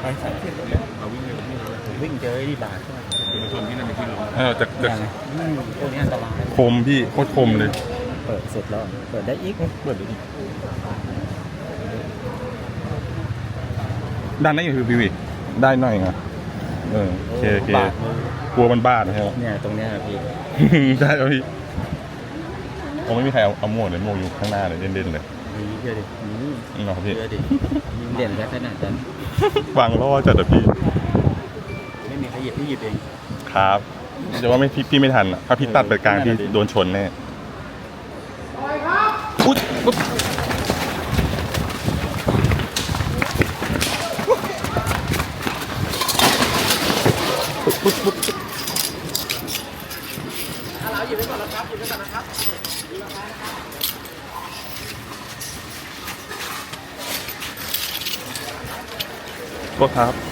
ไปสายเทียบเลยเราวิ่งเลยวิ่งเลยวิ่งเจอไอ้นี่บาดใช่ไหมคือชนที่นั่นเป็นที่ล้มเออจะจะอย่างอืมพวกนี้อันตรายคมพี่โคตรคมเลย เปิดสุดแล้ว เปิดได้อีกเปิดเลยดิดันได้อยู่พี่พี่ได้หน่อยไงเออโอเคโอเคบาดมือกลัวมันบาดนะฮะเนี่ยตรงเนี้ยพี่ได้แล้วพี่ผมไม่มีใครเอาเอาหมวกเลยหมวกอยู่ข้างหน้าเลยเด่นๆเลย ดีเชื่อดินี่นี่เนาะพี่เชื่อดิเด่นแค่ขนาดนั้นวางล่อจัดอะพี่ ไม่มีใครหยิบพี่หยิบเอง ครับเดี๋ยวว่าไม่พี่พี่ไม่ทันอะถ้าพี่ตัดไปกลางพี่โดนชนแน่อุ๊ยอุ๊ยโทษครับ ครับ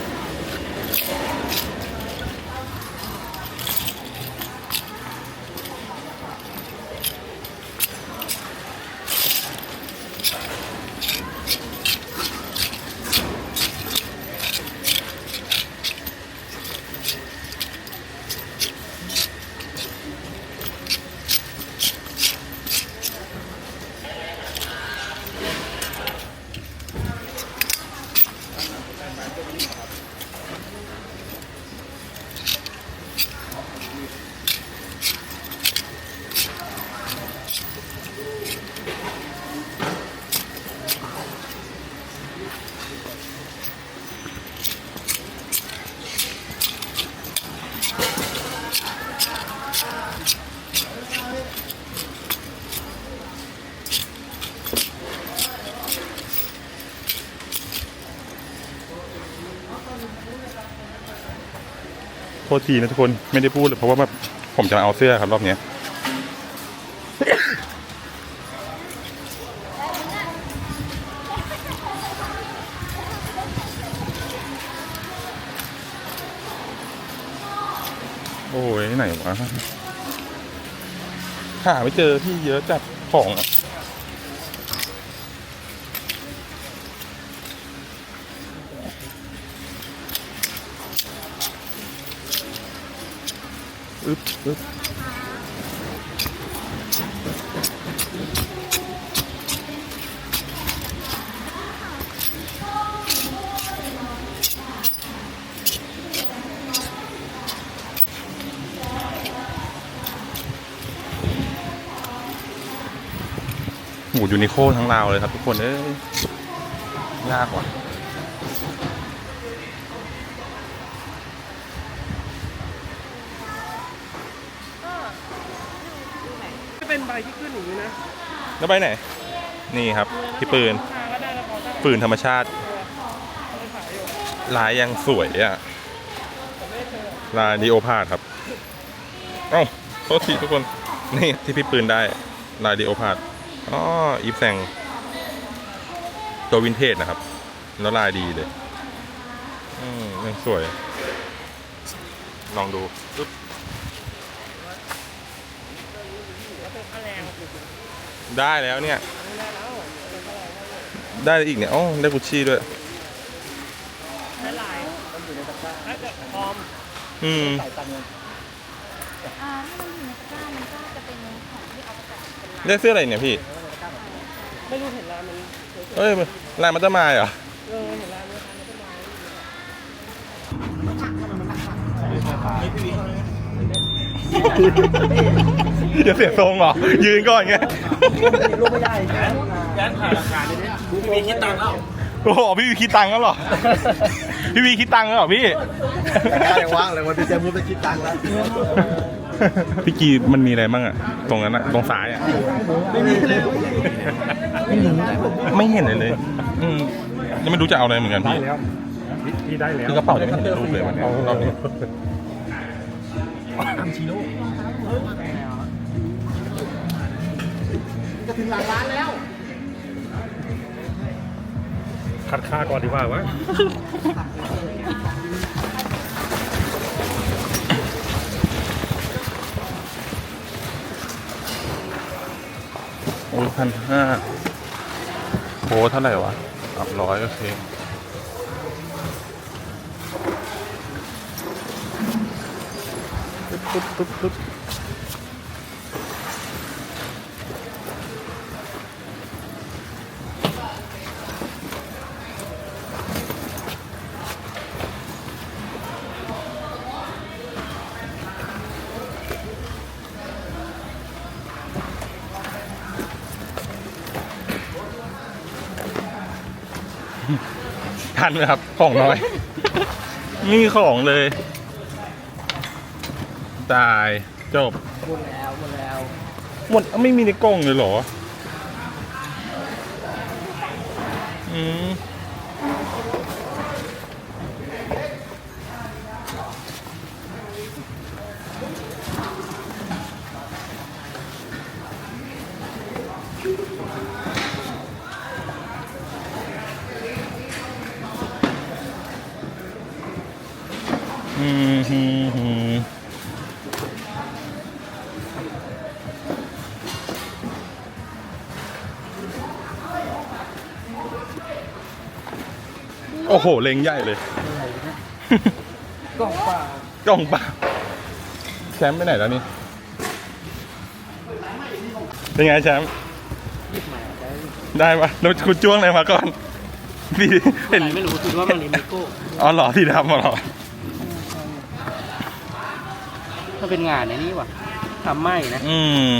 โทษทีนะทุกคนไม่ได้พูดเลยเพราะว่าแบบผมจะเอาเสื้อครับรอบเนี้ยโอ้ยไหนวะหาไม่เจอที่เยอะจัดของอะ อึ๊บอึ๊บหมูยูนิโคทั้งราวเลยครับทุกคนเอ้ยยากว่ะ เป็นใบที่ขึ้นอย่างนี้นะ แล้วไปไหน นี่ครับที่ปืน ปืนธรรมชาติเอาไปขายอยู่ลายยังสวยอะ ลายดีโอพาดครับ เอ้าโทษทีทุกคน นี่ที่พี่ปืนได้ ลายดีโอพาดอ๋ออีฟแซงตัววินเทจนะครับ แล้วลายดีเลย อืมยังสวย ลองดูปึ๊บ แล้วเป็นค่าแรง ได้แล้วเนี่ยไม่ได้แล้วเป็นค่าแรงได้อีกเนี่ยอ๋อได้กุชชี่ด้วยใช้ลายถ้าเกิดพร้อมอืมใส่ตังค์เงินอ่าถ้ามันอยู่ในตะกร้ามันก็จะเป็นของที่เอามาจากเป็นร้านได้เสื้ออะไรเนี่ยพี่ ไม่รู้เห็นลายมันสวยเอ้ยลายมันจะมาเหรอๆเออเห็นลายมันทำมันก็มาจะเสียทรงเหรอ ยืนก่อนไงลูกไม่ได้แยันผ่านราคาเลยเนี่ยมีคิดตังค์แล้วโอ้โหพี่วีคิดตังค์แล้วเหรอ พี่วีคิดตังค์แล้วเหรอพี่ยังว่างเลยวันพี่เจมุดไปคิดตังค์แล้ว พี่กีมันมีอะไรบ้างอะตรงนั้นอะตรงซ้ายอะไม่มีเลยไม่เห็นเลยเลยอืมยังไม่รู้จะเอาอะไรเหมือนกันพี่พี่ได้แล้วคือกระเป๋ายังไม่เห็นรูปเลยวันนี้รอบนี้จะ ถึงหลังร้านแล้ว คัดค่าก่อนดีกว่าวะโอ้พันห้าโหเท่าไหร่วะสามร้อยโอเคปุ๊บปุ๊บปุ๊บ ทันไหมครับ ของน้อยไมมีของเลย ตายจบ หมดแล้วหมดแล้ว หมดไม่มีในกล่องเลยเหรอ อืม อ้โห เล็งใหญ่เลย กล่องเปล่ากล่องเปล่าแชมป์ไปไหนแล้วนี่ เป็นไงแชมป์ได้ปะแล้วคุณจ้วงอะไรมาก่อนพี่เห็นไม่รู้คิดว่ามันลิมิโก้อ๋อเหรอที่ทำมาเหรอถ้าเป็นงานในนี้ว่ะทำไม่นะ อืม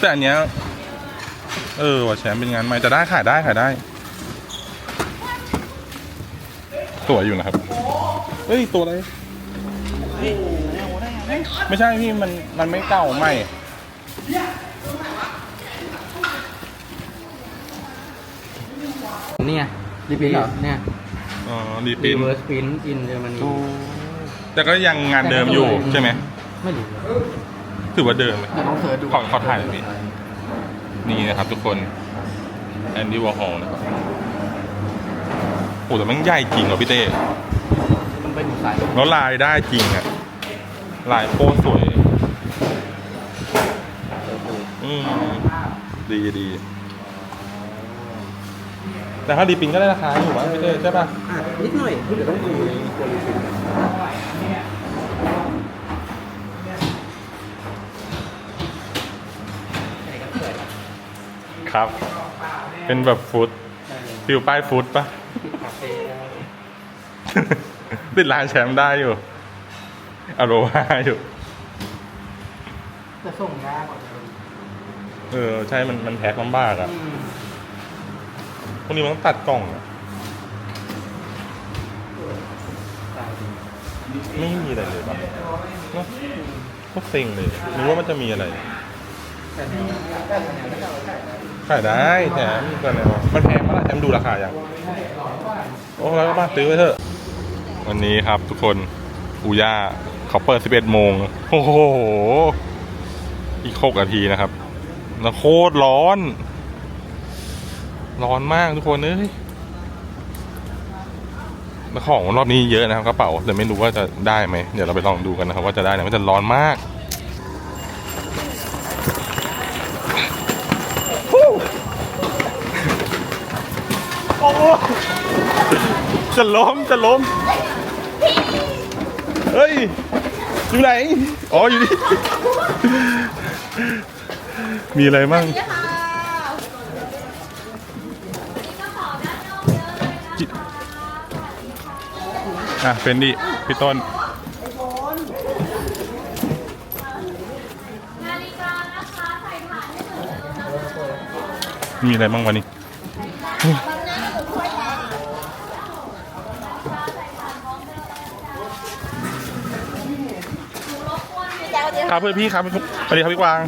แต่อันเนี้ย เออว่าแชมป์เป็นงานใหม่แต่ได้ขายได้ขายได้ สวยอยู่นะครับ เฮ้ย ตัวอะไร ไม่ใช่พี่มันมันไม่เก่าใหม่เนี่ยรีพินเหรอเนี่ยอ๋อดีรีปินเวิร์สพินอินเยอรมนีแต่ก็ยังงานเดิมอยู่ใช่ไหมไม่รู้ถือว่าเดิมไหมเดี๋ยวต้องเสิร์ชดูขอขอถ่ายหน่อยพี่นี่นะครับทุกคนแอนดี้วอร์ฮอลนะครับ โอ้แต่มันใหญ่จริงเหรอพี่เต้มันเป็นสายแล้วลายได้จริงอะลายโคตรสวยอืมดีดีแต่ถ้าดีปินก็ได้ราคาอยู่วะพี่เต้ใช่ป่ะอะนิดหน่อยเดี๋ยวต้องดูในตัวรีวิวครับ เป็นแบบฟุตฟิวป้ายฟุตปะคาเฟ่ติดลายแชมป์ได้อยู่อโรฮาอยู่ จะส่งยากกว่าเดิมเออ ใช่ มันมันแพ็คลำบากอะอืมพวกนี้มันต้องตัดกล่องอะสายดีไม่มีอะไรเลยปะเนอะพวกเซ็งเลยนึกว่ามันจะมีอะไร แต่เนี่ย ขายได้แถมกันเลยวะมันแพงมากแถมดูราคาอย่างโอ้แล้วก็มาซื้อไว้เถอะ วันนี้ครับทุกคนอูย่าเขาเปิด 11 โมง โอ้โห อีก6นาทีนะครับแล้วโคตรร้อน ร้อนมากทุกคนเอ้ยแล้วของรอบนี้เยอะนะครับกระเป๋าแต่ไม่รู้ว่าจะได้ไหม เดี๋ยวเราไปลองดูกันนะครับ ว่าจะได้ไหมมันจะร้อนมาก จะล้มจะล้มเฮ้ย อยู่ไหน อ๋อ อยู่นี่ มีอะไรมั่งอะเป็นดิพี่ต้นมีอะไรบ้างวันนี้ ครับเพื่อนพี่ครับสวัสดีครับพี่กวาง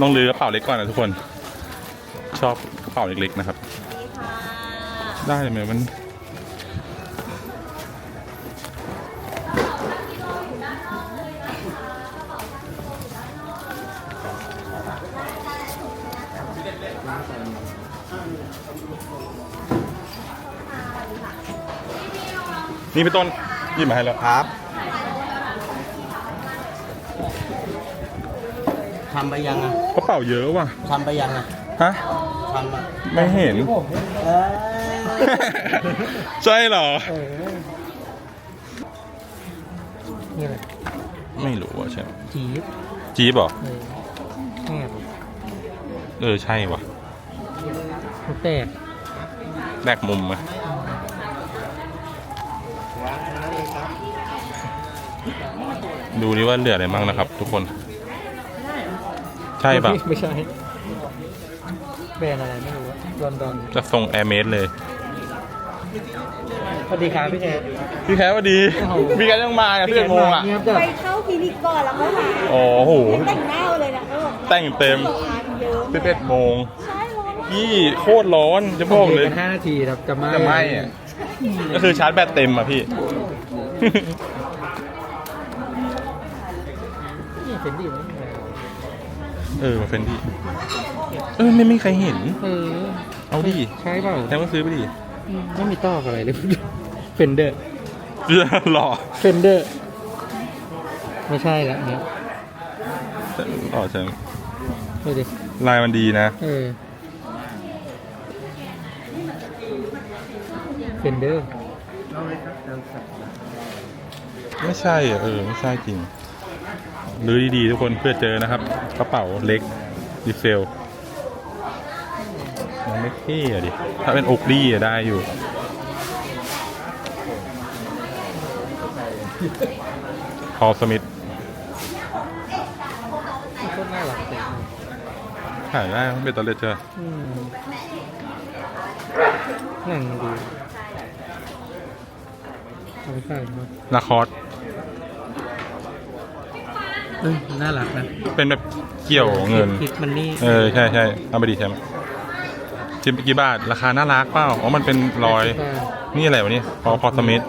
ต้องลือกระเป๋าเล็กก่อนนะทุกคน ชอบกระเป๋าเล็กๆนะครับ ได้ไหมมันนี่พี่ต้น ยิบมาให้แล้วครับทำไปยังอะกระเป๋าเยอะว่ะ ทำไปยังอะฮะ ทำอะไม่เห็น เออใช่เหรอเออนี่แหละไม่รู้ว่าใช่ไหมจี๊ดจี๊บเหรอ เออแอบเออ ใช่ว่ะ หัวแตก แรกมุมไห ดูดิว่าเหลืออะไรบ้างนะครับ ทุกคน ใช่ปะไม่ใช่แบรนด์อะไรไม่รู้อะลอนดอนจะส่งแอร์เมสเลยสวัสดีครับพี่แจ๊คพี่แคสวัสดีโอ้โหพี่แคสยังมาอะพี่เอ็ดโมงอะเงียบจัดไปเข้าคลินิกก่อนแล้วก็หาอ๋อโหแต่งหน้าเลยนะเขาบอกแต่งเต็มสองอันเยอะสิบเอ็ดโมงใช่ร้อนมากพี่โคตรร้อนจะบอกเลยกันห้านาทีครับจะไหม่จะไหม้อะก็คือชาร์จแบตเต็มอะพี่ นี่เป็นดีไม่มีอะไรเออมาเฟนดี้เออไม่มีใครเห็น เออเอาดิใช่เปล่าแต่ว่าซื้อไปดิไม่มีตอกอะไรเลยเฟนเดอร์หล่อเฟนเดอร์ ไม่ใช่ละเนี่ยหล่อจังดูดิลายมันดีนะเออเฟนเดอร์ไม่ใช่อะเออไม่ใช่จริง รื้อดีๆทุกคนเพื่อเจอนะครับกระเป๋าเล็กดีเซลมันไม่เท่อะดิ ถ้าเป็นอกดี้อะได้อยู่ พอลสมิธโคตรน่ารักเลยขายได้ไม่เป็นตอนเลเจอร์อืมหนังดีเอาไปใส่มานาคอสเออน่ารักนะเป็นแบบเกี่ยวเงิน คิดมันนี่เออใช่ใช่เอาไปดีแชมป์จิมกี่บาท ราคาน่ารักเปล่าอ๋อมันเป็นรอย นี่อะไรวะเนี่ยพอพอสมิธ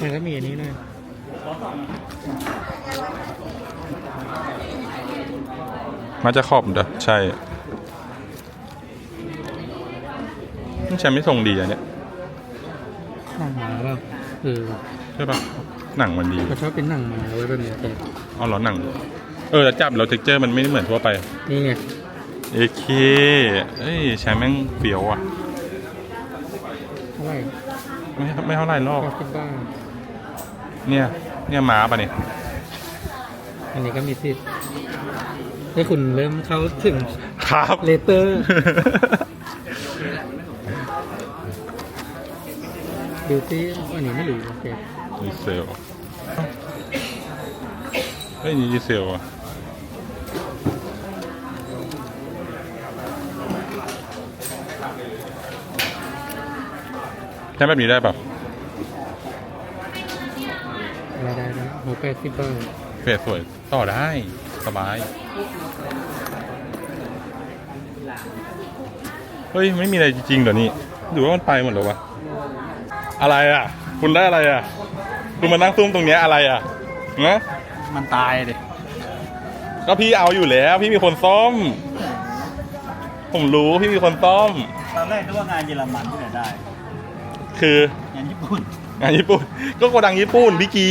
มันก็มีอันนี้ด้วยมาจะขอบเด้อใช่นี่แชมป์ไม่ส่งดีอะเนี่ยหนังหมาเปล่าเออใช่ปะ หนังมันดีเขาชอบเป็นหนังหมาไว้แบบนี้แต่เอาเหรอหนัง เออแล้วจับแล้วเท็กเจอร์มันไม่เหมือนทั่วไป นี่ไงเอเคเอ้ยแชมป์แม่งเฟี้ยวอะ เท่าไหร่ไม่ไม่เท่าไหร่หรอกก็คิดบ้างเนี่ย เนี่ยม้าปะเนี่ย อันนี้ก็มีสิทธิ์ให้คุณเริ่มเข้าถึงครับ เลเตอร์ดูซิอันนี้ไม่รู้โอเค ดีเซลเฮ้ยนี่ดีเซลอะใช้แบบนี้ได้ป่ะอะไรได้นะหัวแปดสิบบาทเฟสสวยต่อได้ สบาย เฮ้ย ไม่มีอะไรจริงๆเดี๋ยวนี้หรือว่ามันไปหมดแล้ววะ อะไรอะ คุณได้อะไรอะ คุณมานั่งซุ่มตรงเนี้ยอะไรอะนะ มันตายเลยก็พี่เอาอยู่แล้ว พี่มีคนซ่อม ผมรู้พี่มีคนซ่อม ตอนแรกนึกว่างานเยอรมันที่ไหนได้ คืองานญี่ปุ่น งานญี่ปุ่น ก็โกดังญี่ปุ่นพี่กี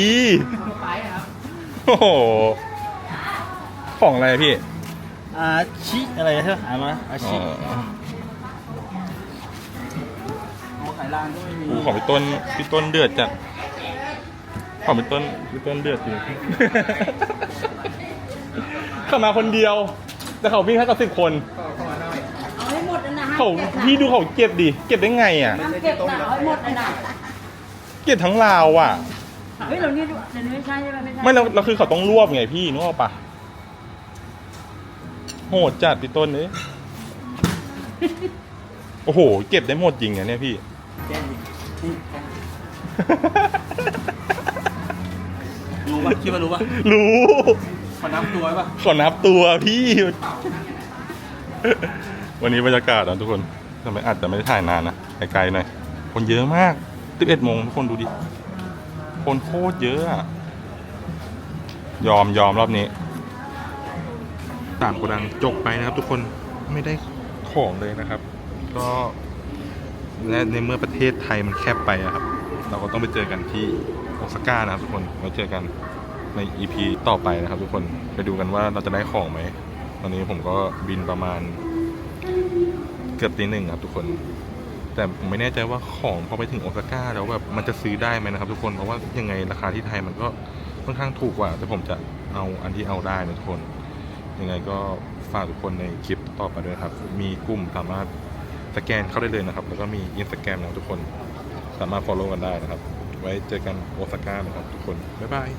โอ้โหของอะไรพี่อาชิอะไรเธอหายมาอาอ๋ชิอขายร้านก็ไม่มีโอ้ของพี่ต้นพี่ต้นเดือดจัด ของพี่ต้นพี่ต้นเดือดจริง เข้ามาคนเดียว แต่เขาวิ่งให้กับสิบคน เอาให้หมดนะนะเขาพี่ดูเขาเก็บดิ เก็บได้ไงอะห้ามเก็บนะเอาให้หมดนะนะเก็บทั้งราวอะ เฮ้ยเรานี่ดูเดี๋ยวนี้ไม่ใช่ใช่ไหมไม่ใช่ไม่แล้วแล้วคือเขาต้องรวบไงพี่นึกออกปะโหดจัดพี่ต้นเอ้ยโอ้โห เก็บได้หมดจริงอะเนี่ยพี่ แจ้งดิ รู้ปะคิดว่ารู้ปะรู้ ขอน้ำตัวไว้ปะขอนับตัวพี่ วันนี้บรรยากาศนะทุกคนทำไมอาจจะไม่ได้ถ่ายนานนะไกลๆหน่อยคนเยอะมาก11โมงทุกคนดูดิ คนโคตรเยอะอะยอมยอมรอบนี้ตามโกดังจกไปนะครับทุกคนไม่ได้ของเลยนะครับ ก็และในเมื่อประเทศไทยมันแคบไปอะครับ เราก็ต้องไปเจอกันที่ โอซาก้านะครับทุกคนไว้เจอกันใน EP ต่อไปนะครับ ทุกคนไปดูกันว่าเราจะได้ของไหม ตอนนี้ผมก็บินประมาณ เกือบตีหนึ่งครับทุกคน แต่ผมไม่แน่ใจว่าของพอไปถึงโอซาก้าแล้วแบบมันจะซื้อได้ไหมนะครับ ทุกคนเพราะว่ายังไงราคาที่ไทยมันก็ค่อนข้างถูกกว่าแต่ผมจะเอาอันที่เอาได้นะทุกคน ยังไงก็ฝากทุกคนในคลิปต่อไปด้วยครับ มีกลุ่มสามารถสแกนเข้าได้เลยนะครับ แล้วก็มีอินสตาแกรมนะทุกคน สามารถ follow กันได้นะครับ ไว้เจอกันโอซาก้านะครับทุกคน บ๊ายบาย